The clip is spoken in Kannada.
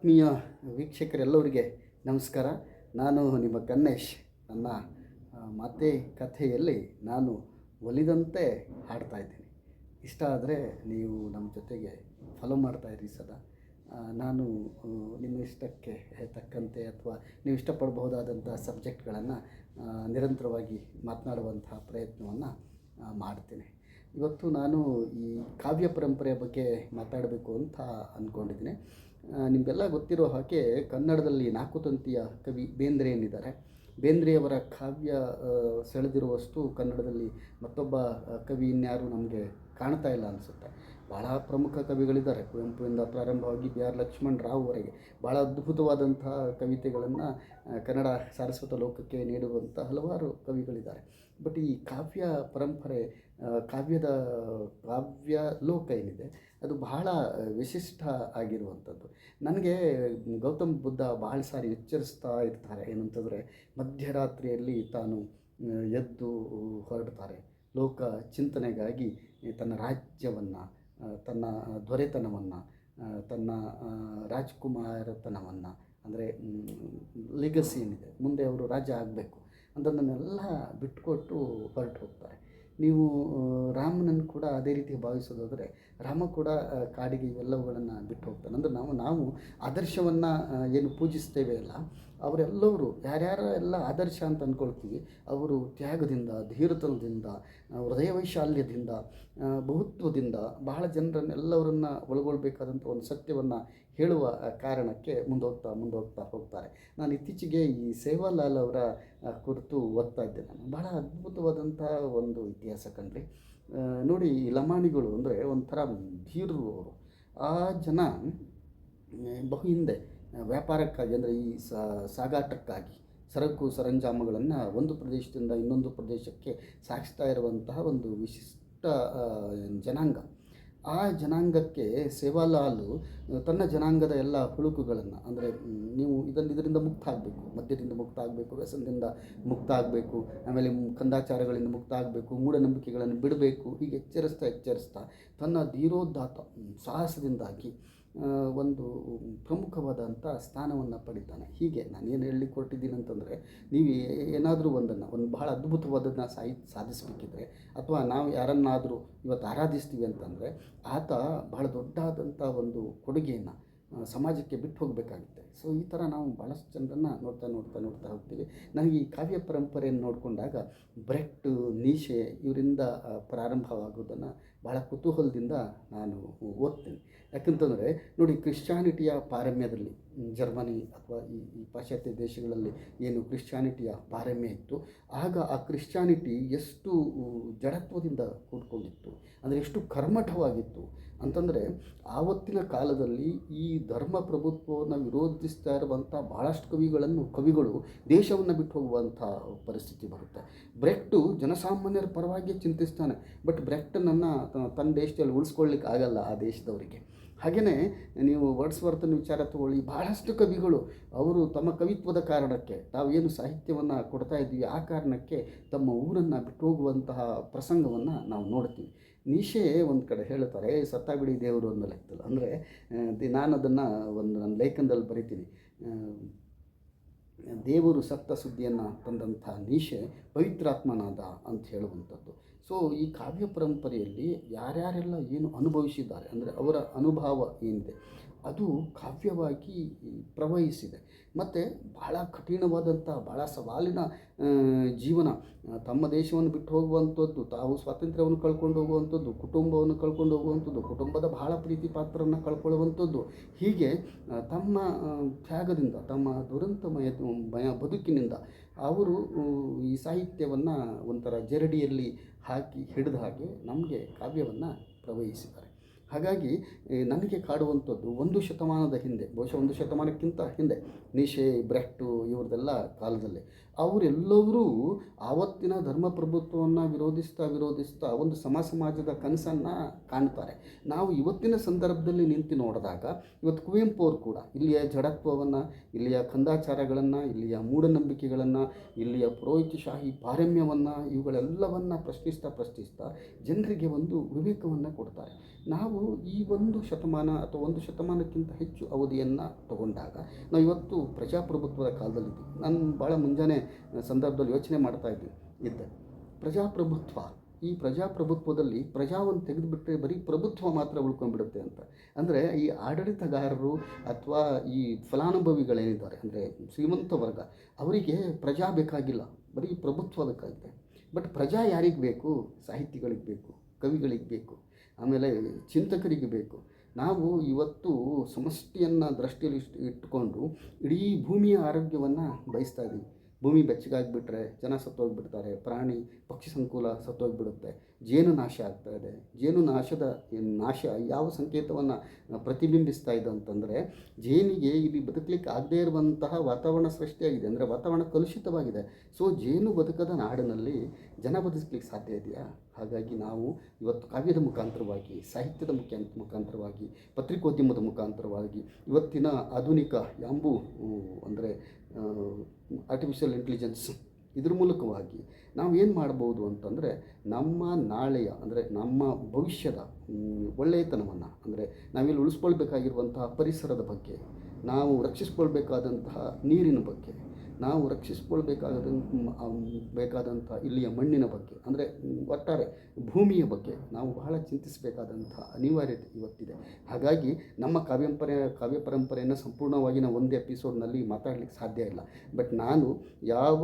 ಆತ್ಮೀಯ ವೀಕ್ಷಕರೆಲ್ಲರಿಗೆ ನಮಸ್ಕಾರ. ನಾನು ನಿಮ್ಮ ಗಣೇಶ್ ನನ್ನ ಮಾತೆ ಕಥೆಯಲ್ಲಿ ನಾನು ಒಲಿದಂತೆ ಹಾಡ್ತಾ ಇದ್ದೀನಿ. ಇಷ್ಟ ಆದರೆ ನೀವು ನಮ್ಮ ಜೊತೆಗೆ ಫಾಲೋ ಮಾಡ್ತಾ ಇರಿ ಸದಾ. ನಾನು ನಿಮ್ಮ ಇಷ್ಟಕ್ಕೆ ತಕ್ಕಂತೆ ಅಥವಾ ನೀವು ಇಷ್ಟಪಡಬಹುದಾದಂಥ ಸಬ್ಜೆಕ್ಟ್ಗಳನ್ನು ನಿರಂತರವಾಗಿ ಮಾತನಾಡುವಂತಹ ಪ್ರಯತ್ನವನ್ನು ಮಾಡ್ತೀನಿ. ಇವತ್ತು ನಾನು ಈ ಕಾವ್ಯ ಪರಂಪರೆಯ ಬಗ್ಗೆ ಮಾತಾಡಬೇಕು ಅಂತ ಅಂದ್ಕೊಂಡಿದ್ದೀನಿ ನಿಮಗೆಲ್ಲ ಗೊತ್ತಿರೋ ಹಾಗೆ ಕನ್ನಡದಲ್ಲಿ ನಾಲ್ಕು ತಂತಿಯ ಕವಿ ಬೇಂದ್ರೆ ಏನಿದ್ದಾರೆ. ಬೇಂದ್ರೆಯವರ ಕಾವ್ಯ ಸೆಳೆದಿರುವಷ್ಟು ಕನ್ನಡದಲ್ಲಿ ಮತ್ತೊಬ್ಬ ಕವಿ ಇನ್ಯಾರು ನಮಗೆ ಕಾಣ್ತಾ ಇಲ್ಲ ಅನಿಸುತ್ತೆ. ಭಾಳ ಪ್ರಮುಖ ಕವಿಗಳಿದ್ದಾರೆ. ಕುವೆಂಪುವಿಂದ ಪ್ರಾರಂಭವಾಗಿ ಬಿ ಆರ್ ಲಕ್ಷ್ಮಣ್ ರಾವ್ವರೆಗೆ ಭಾಳ ಅದ್ಭುತವಾದಂತಹ ಕವಿತೆಗಳನ್ನು ಕನ್ನಡ ಸಾರಸ್ವತ ಲೋಕಕ್ಕೆ ನೀಡುವಂಥ ಹಲವಾರು ಕವಿಗಳಿದ್ದಾರೆ. ಬಟ್ ಈ ಕಾವ್ಯ ಪರಂಪರೆ ಕಾವ್ಯದ ಕಾವ್ಯ ಲೋಕ ಏನಿದೆ, ಅದು ಬಹಳ ವಿಶಿಷ್ಟ ಆಗಿರುವಂಥದ್ದು. ನನಗೆ ಗೌತಮ್ ಬುದ್ಧ ಬಹಳ ಸಾರಿ ಎಚ್ಚರಿಸ್ತಾ ಇರ್ತಾರೆ. ಏನಂತಂದರೆ, ಮಧ್ಯರಾತ್ರಿಯಲ್ಲಿ ತಾನು ಎದ್ದು ಹೊರಡ್ತಾರೆ. ಲೋಕ ಚಿಂತನೆಗಾಗಿ ತನ್ನ ರಾಜ್ಯವನ್ನು ತನ್ನ ದೊರೆತನವನ್ನು ತನ್ನ ರಾಜ್ಕುಮಾರತನವನ್ನು, ಅಂದರೆ ಲಿಗಸಿ ಏನಿದೆ, ಮುಂದೆ ಅವರು ರಾಜ ಆಗಬೇಕು ಅಂಥದ್ದನ್ನೆಲ್ಲ ಬಿಟ್ಕೊಟ್ಟು ಹೊರಟು ಹೋಗ್ತಾರೆ. ನೀವು ರಾಮನನ್ನು ಕೂಡ ಅದೇ ರೀತಿ ಭಾವಿಸೋದಾದರೆ, ರಾಮ ಕೂಡ ಕಾಡಿಗೆ ಇವೆಲ್ಲವುಗಳನ್ನು ಬಿಟ್ಟು ಹೋಗ್ತಾನೆ. ಅಂದರೆ ನಾವು ನಾವು ಆದರ್ಶವನ್ನು ಏನು ಪೂಜಿಸ್ತೇವೆ ಅಲ್ಲ ಅವರೆಲ್ಲವರು ಯಾರ್ಯಾರ ಎಲ್ಲ ಆದರ್ಶ ಅಂತ ಅಂದ್ಕೊಳ್ತೀವಿ. ಅವರು ತ್ಯಾಗದಿಂದ, ಧೀರತನದಿಂದ ಹೃದಯ ವೈಶಾಲ್ಯದಿಂದ ಬಹುತ್ವದಿಂದ ಬಹಳ ಜನರನ್ನೆಲ್ಲವರನ್ನ ಒಳಗೊಳ್ಬೇಕಾದಂಥ ಒಂದು ಸತ್ಯವನ್ನು ಹೇಳುವ ಕಾರಣಕ್ಕೆ ಮುಂದೋಗ್ತಾ ಮುಂದೋಗ್ತಾ ಹೋಗ್ತಾರೆ. ನಾನು ಇತ್ತೀಚೆಗೆ ಈ ಸೇವಾಲಾಲ್ ಅವರ ಕುರಿತು ಓದ್ತಾ ಇದ್ದೆ ನಾನು. ಬಹಳ ಅದ್ಭುತವಾದಂಥ ಒಂದು ಇತಿಹಾಸ ಕಂಡ್ರಿ ನೋಡಿ ಈ ಲಮಾಣಿಗಳು ಅಂದರೆ ಒಂಥರ ಧೀರರು ಅವರು ಆ ಜನ ಬಹು ಹಿಂದೆ ವ್ಯಾಪಾರಕ್ಕಾಗಿ ಅಂದರೆ ಈ ಸಾಗಾಟಕ್ಕಾಗಿ ಸರಕು ಸರಂಜಾಮಗಳನ್ನು ಒಂದು ಪ್ರದೇಶದಿಂದ ಇನ್ನೊಂದು ಪ್ರದೇಶಕ್ಕೆ ಸಾಗಿಸ್ತಾ ಇರುವಂತಹ ಒಂದು ವಿಶಿಷ್ಟ ಜನಾಂಗ. ಆ ಜನಾಂಗಕ್ಕೆ ಸೇವಾಲಾಲು ತನ್ನ ಜನಾಂಗದ ಎಲ್ಲ ಹುಳುಕುಗಳನ್ನು ಅಂದರೆ ನೀವು ಇದನ್ನು ಇದರಿಂದ ಮುಕ್ತ ಆಗಬೇಕು ಮದ್ಯದಿಂದ ಮುಕ್ತ ಆಗಬೇಕು ವ್ಯಸನದಿಂದ ಮುಕ್ತ ಆಗಬೇಕು ಆಮೇಲೆ ಕಂದಾಚಾರಗಳಿಂದ ಮುಕ್ತ ಆಗಬೇಕು ಮೂಢನಂಬಿಕೆಗಳನ್ನು ಬಿಡಬೇಕು ಹೀಗೆ ಎಚ್ಚರಿಸ್ತಾ ಎಚ್ಚರಿಸ್ತಾ ತನ್ನ ಧೀರೋದಾತ ಮ್, ಸಾಹಸದಿಂದಾಗಿ ಒಂದು ಪ್ರಮುಖವಾದಂಥ ಸ್ಥಾನವನ್ನು ಪಡಿತಾನೆ. ಹೀಗೆ ನಾನು ಏನು ಹೇಳಲಿಕ್ಕೆ ಹೊರಟಿದ್ದೀನಿ ಅಂತಂದರೆ, ನೀವು ಏನಾದರೂ ಒಂದನ್ನು, ಒಂದು ಬಹಳ ಅದ್ಭುತವಾದದನ್ನ ಸಾಯಿ ಸಾಧಿಸಬೇಕಿದ್ರೆ, ಅಥವಾ ನಾವು ಯಾರನ್ನಾದರೂ ಇವತ್ತು ಆರಾಧಿಸ್ತೀವಿ ಅಂತಂದರೆ, ಆತ ಬಹಳ ದೊಡ್ಡಾದಂಥ ಒಂದು ಕೊಡುಗೆಯನ್ನು ಸಮಾಜಕ್ಕೆ ಬಿಟ್ಟು ಹೋಗಬೇಕಾಗುತ್ತೆ. ಸೊ, ಈ ಥರ ನಾವು ಭಾಳಷ್ಟು ಜನರನ್ನು ನೋಡ್ತಾ ನೋಡ್ತಾ ನೋಡ್ತಾ ಹೋಗ್ತೀವಿ. ನನಗೆ ಈ ಕಾವ್ಯ ಪರಂಪರೆಯನ್ನು ನೋಡಿಕೊಂಡಾಗ ಬ್ರೆಟ್, ನೀಶೆ, ಇವರಿಂದ ಪ್ರಾರಂಭವಾಗೋದನ್ನು ಭಾಳ ಕುತೂಹಲದಿಂದ ನಾನು ಓದ್ತೀನಿ. ಯಾಕಂತಂದರೆ, ನೋಡಿ ಕ್ರಿಶ್ಚಾನಿಟಿಯ ಪಾರಮ್ಯದಲ್ಲಿ, ಜರ್ಮನಿ ಅಥವಾ ಈ ಈ ಪಾಶ್ಚಾತ್ಯ ದೇಶಗಳಲ್ಲಿ ಏನು ಕ್ರಿಶ್ಚಾನಿಟಿಯ ಪಾರಮ್ಯ ಇತ್ತು, ಆಗ ಆ ಕ್ರಿಶ್ಚಾನಿಟಿ ಎಷ್ಟು ಜಡತ್ವದಿಂದ ಕೂಡ್ಕೊಂಡಿತ್ತು, ಅಂದರೆ ಎಷ್ಟು ಕರ್ಮಠವಾಗಿತ್ತು ಅಂತಂದರೆ ಆವತ್ತಿನ ಕಾಲದಲ್ಲಿ ಈ ಧರ್ಮ ಪ್ರಭುತ್ವವನ್ನು ವಿರೋಧಿಸ್ತಾ ಇರುವಂಥ ಭಾಳಷ್ಟು ಕವಿಗಳನ್ನು, ಕವಿಗಳು ದೇಶವನ್ನು ಬಿಟ್ಟು ಹೋಗುವಂಥ ಪರಿಸ್ಥಿತಿ ಬರುತ್ತೆ. ಬ್ರೆಕ್ಟು ಜನಸಾಮಾನ್ಯರ ಪರವಾಗಿ ಚಿಂತಿಸ್ತಾನೆ, ಬಟ್ ಬ್ರೆಕ್ಟನನ್ನು ತನ್ನ ದೇಶದಲ್ಲಿ ಉಳಿಸ್ಕೊಳ್ಳಿಕ್ಕೆ ಆಗಲ್ಲ ಆ ದೇಶದವರಿಗೆ. ಹಾಗೆಯೇ ನೀವು ವರ್ಡ್ಸ್ವರ್ತನ ವಿಚಾರ ತಗೊಳ್ಳಿ, ಬಹಳಷ್ಟು ಕವಿಗಳು ಅವರು ತಮ್ಮ ಕವಿತ್ವದ ಕಾರಣಕ್ಕೆ, ತಾವೇನು ಸಾಹಿತ್ಯವನ್ನು ಕೊಡ್ತಾ ಇದ್ದೀವಿ ಆ ಕಾರಣಕ್ಕೆ ತಮ್ಮ ಊರನ್ನು ಬಿಟ್ಟು ಹೋಗುವಂತಹ ಪ್ರಸಂಗವನ್ನು ನಾವು ನೋಡ್ತೀವಿ. ನೀಶೆ ಒಂದು ಕಡೆ ಹೇಳ್ತಾರೆ ಸತ್ತಾಬಿಡಿ ದೇವರು ಅನ್ನೋ ಲೆಕ್ಕದಲ್ಲಿ ಅಂದರೆ ನಾನು ಅದನ್ನು ಒಂದು ನನ್ನ ಲೇಖನದಲ್ಲಿ ಬರಿತೀನಿ. ದೇವರು ಸತ್ತ ಸುದ್ದಿಯನ್ನು ತಂದಂಥ ನೀಶೆ ಪವಿತ್ರಾತ್ಮನಾದ ಅಂತ ಹೇಳುವಂಥದ್ದು. ಸೊ ಈ ಕಾವ್ಯ ಪರಂಪರೆಯಲ್ಲಿ ಯಾರ್ಯಾರೆಲ್ಲ ಏನು ಅನುಭವಿಸಿದ್ದಾರೆ, ಅಂದರೆ ಅವರ ಅನುಭವ ಏನಿದೆ ಅದು ಕಾವ್ಯವಾಗಿ ಪ್ರವಹಿಸಿದೆ. ಮತ್ತು ಬಹಳ ಕಠಿಣವಾದಂಥ, ಬಹಳ ಸವಾಲಿನ ಜೀವನ. ತಮ್ಮ ದೇಶವನ್ನು ಬಿಟ್ಟು ಹೋಗುವಂಥದ್ದು, ತಾವು ಸ್ವಾತಂತ್ರ್ಯವನ್ನು ಕಳ್ಕೊಂಡು ಹೋಗುವಂಥದ್ದು, ಕುಟುಂಬವನ್ನು ಕಳ್ಕೊಂಡು ಹೋಗುವಂಥದ್ದು, ಕುಟುಂಬದ ಬಹಳ ಪ್ರೀತಿ ಪಾತ್ರವನ್ನು ಕಳ್ಕೊಳ್ಳುವಂಥದ್ದು, ಹೀಗೆ ತಮ್ಮ ತ್ಯಾಗದಿಂದ, ತಮ್ಮ ದುರಂತಮಯ ಮಯ ಬದುಕಿನಿಂದ ಅವರು ಈ ಸಾಹಿತ್ಯವನ್ನು ಒಂಥರ ಜರಡಿಯಲ್ಲಿ ಹಾಕಿ ಹಿಡಿದ ಹಾಗೆ ನಮಗೆ ಕಾವ್ಯವನ್ನು ಪ್ರವಹಿಸಿದ್ದಾರೆ. ಹಾಗಾಗಿ ನನಗೆ ಕಾಡುವಂಥದ್ದು ಒಂದು ಶತಮಾನದ ಹಿಂದೆ, ಬಹುಶಃ ಒಂದು ಶತಮಾನಕ್ಕಿಂತ ಹಿಂದೆ ನಿಶೆ ಬ್ರ್ಯಾಕ್ಟು ಇವ್ರದ್ದೆಲ್ಲ ಕಾಲದಲ್ಲಿ. ಅವರೆಲ್ಲರೂ ಆವತ್ತಿನ ಧರ್ಮ ಪ್ರಭುತ್ವವನ್ನು ವಿರೋಧಿಸ್ತಾ ವಿರೋಧಿಸ್ತಾ ಒಂದು ಸಮ ಸಮಾಜದ ಕನಸನ್ನು ಕಾಣ್ತಾರೆ. ನಾವು ಇವತ್ತಿನ ಸಂದರ್ಭದಲ್ಲಿ ನಿಂತು ನೋಡಿದಾಗ, ಇವತ್ತು ಕುವೆಂಪು ಅವರು ಕೂಡ, ಇಲ್ಲಿಯ ಜಡತ್ವವನ್ನು, ಇಲ್ಲಿಯ ಕಂದಾಚಾರಗಳನ್ನು, ಇಲ್ಲಿಯ ಮೂಢನಂಬಿಕೆಗಳನ್ನು, ಇಲ್ಲಿಯ ಪುರೋಹಿತಶಾಹಿ ಪಾರಮ್ಯವನ್ನು, ಇವುಗಳೆಲ್ಲವನ್ನು ಪ್ರಶ್ನಿಸ್ತಾ ಪ್ರಶ್ನಿಸ್ತಾ ಜನರಿಗೆ ಒಂದು ವಿವೇಕವನ್ನು ಕೊಡ್ತಾರೆ. ನಾವು ಈ ಒಂದು ಶತಮಾನ ಅಥವಾ ಒಂದು ಶತಮಾನಕ್ಕಿಂತ ಹೆಚ್ಚು ಅವಧಿಯನ್ನು ತಗೊಂಡಾಗ ನಾವು ಇವತ್ತು ಪ್ರಜಾಪ್ರಭುತ್ವದ ಕಾಲದಲ್ಲಿದ್ದೀವಿ ನಾನು ಭಾಳ ಮುಂಜಾನೆ ಸಂದರ್ಭದಲ್ಲಿ ಯೋಚನೆ ಮಾಡ್ತಾ ಇದ್ದೀನಿ ಇದ್ದೆ. ಪ್ರಜಾಪ್ರಭುತ್ವ, ಈ ಪ್ರಜಾಪ್ರಭುತ್ವದಲ್ಲಿ ಪ್ರಜಾವನ್ನು ತೆಗೆದುಬಿಟ್ರೆ ಬರೀ ಪ್ರಭುತ್ವ ಮಾತ್ರ ಉಳ್ಕೊಂಡ್ಬಿಡುತ್ತೆ ಅಂತ. ಅಂದರೆ ಈ ಆಡಳಿತಗಾರರು ಅಥವಾ ಈ ಫಲಾನುಭವಿಗಳೇನಿದ್ದಾರೆ, ಅಂದರೆ ಶ್ರೀಮಂತ ವರ್ಗ, ಅವರಿಗೆ ಪ್ರಜಾ ಬೇಕಾಗಿಲ್ಲ. ಬರೀ ಪ್ರಭುತ್ವ ಬೇಕಾಗಿದೆ. ಬಟ್ ಪ್ರಜಾ ಯಾರಿಗೆ ಬೇಕು? ಸಾಹಿತಿಗಳಿಗೆ ಬೇಕು, ಕವಿಗಳಿಗೆ ಬೇಕು. ಆಮೇಲೆ ಚಿಂತಕರಿಗೆ ಬೇಕು. ನಾವು ಇವತ್ತು ಸಮಷ್ಟಿಯನ್ನು ದೃಷ್ಟಿಯಲ್ಲಿ ಇಟ್ಟುಕೊಂಡು ಇಡೀ ಭೂಮಿಯ ಆರೋಗ್ಯವನ್ನು ಬಯಸ್ತಾ ಇದ್ದೀವಿ ಭೂಮಿ ಬೆಚ್ಚಗಾಗಿಬಿಟ್ರೆ ಜನ ಸತ್ತೋಗಿಬಿಡ್ತಾರೆ, ಪ್ರಾಣಿ ಪಕ್ಷಿ ಸಂಕುಲ ಸತ್ತೋಗ್ಬಿಡುತ್ತೆ. ಜೇನು ನಾಶ ಆಗ್ತಾ ಇದೆ. ಜೇನು ನಾಶದ ನಾಶ ಯಾವ ಸಂಕೇತವನ್ನು ಪ್ರತಿಬಿಂಬಿಸ್ತಾ ಇದೆ ಅಂತಂದರೆ, ಜೇನಿಗೆ ಇಲ್ಲಿ ಬದುಕಲಿಕ್ಕೆ ಆಗದೇ ಇರುವಂತಹ ವಾತಾವರಣ ಸೃಷ್ಟಿಯಾಗಿದೆ. ಅಂದರೆ ವಾತಾವರಣ ಕಲುಷಿತವಾಗಿದೆ. ಸೊ, ಜೇನು ಬದುಕದ ನಾಡಿನಲ್ಲಿ ಜನ ಬದುಕಲಿಕ್ಕೆ ಸಾಧ್ಯ ಇದೆಯಾ? ಹಾಗಾಗಿ ನಾವು ಇವತ್ತು ಕಾವ್ಯದ ಮುಖಾಂತರವಾಗಿ, ಸಾಹಿತ್ಯದ ಮುಖ್ಯ ಮುಖಾಂತರವಾಗಿ, ಪತ್ರಿಕೋದ್ಯಮದ ಮುಖಾಂತರವಾಗಿ ಇವತ್ತಿನ ಆಧುನಿಕ ಯಾಂಬು, ಅಂದರೆ ಆರ್ಟಿಫಿಷಿಯಲ್ ಇಂಟೆಲಿಜೆನ್ಸ್ ಇದ್ರ ಮೂಲಕವಾಗಿ ನಾವು ಏನು ಮಾಡ್ಬೋದು ಅಂತಂದರೆ ನಮ್ಮ ನಾಳೆಯ, ಅಂದರೆ ನಮ್ಮ ಭವಿಷ್ಯದ ಒಳ್ಳೆಯತನವನ್ನು, ಅಂದರೆ ನಾವಿಲ್ಲಿ ಉಳಿಸ್ಕೊಳ್ಬೇಕಾಗಿರುವಂತಹ ಪರಿಸರದ ಬಗ್ಗೆ, ನಾವು ರಕ್ಷಿಸ್ಕೊಳ್ಬೇಕಾದಂತಹ ನೀರಿನ ಬಗ್ಗೆ ನಾವು ರಕ್ಷಿಸ್ಕೊಳ್ಬೇಕಾದ ಬೇಕಾದಂಥ ಇಲ್ಲಿಯ ಮಣ್ಣಿನ ಬಗ್ಗೆ, ಅಂದರೆ ಒಟ್ಟಾರೆ ಭೂಮಿಯ ಬಗ್ಗೆ ನಾವು ಬಹಳ ಚಿಂತಿಸಬೇಕಾದಂಥ ಅನಿವಾರ್ಯತೆ ಇವತ್ತಿದೆ. ಹಾಗಾಗಿ ನಮ್ಮ ಕಾವ್ಯಂಪರೆ ಕಾವ್ಯ ಪರಂಪರೆಯನ್ನು ಸಂಪೂರ್ಣವಾಗಿ ನಾವು ಒಂದೇ ಎಪಿಸೋಡ್ನಲ್ಲಿ ಮಾತಾಡಲಿಕ್ಕೆ ಸಾಧ್ಯ ಇಲ್ಲ. ಬಟ್ ನಾನು ಯಾವ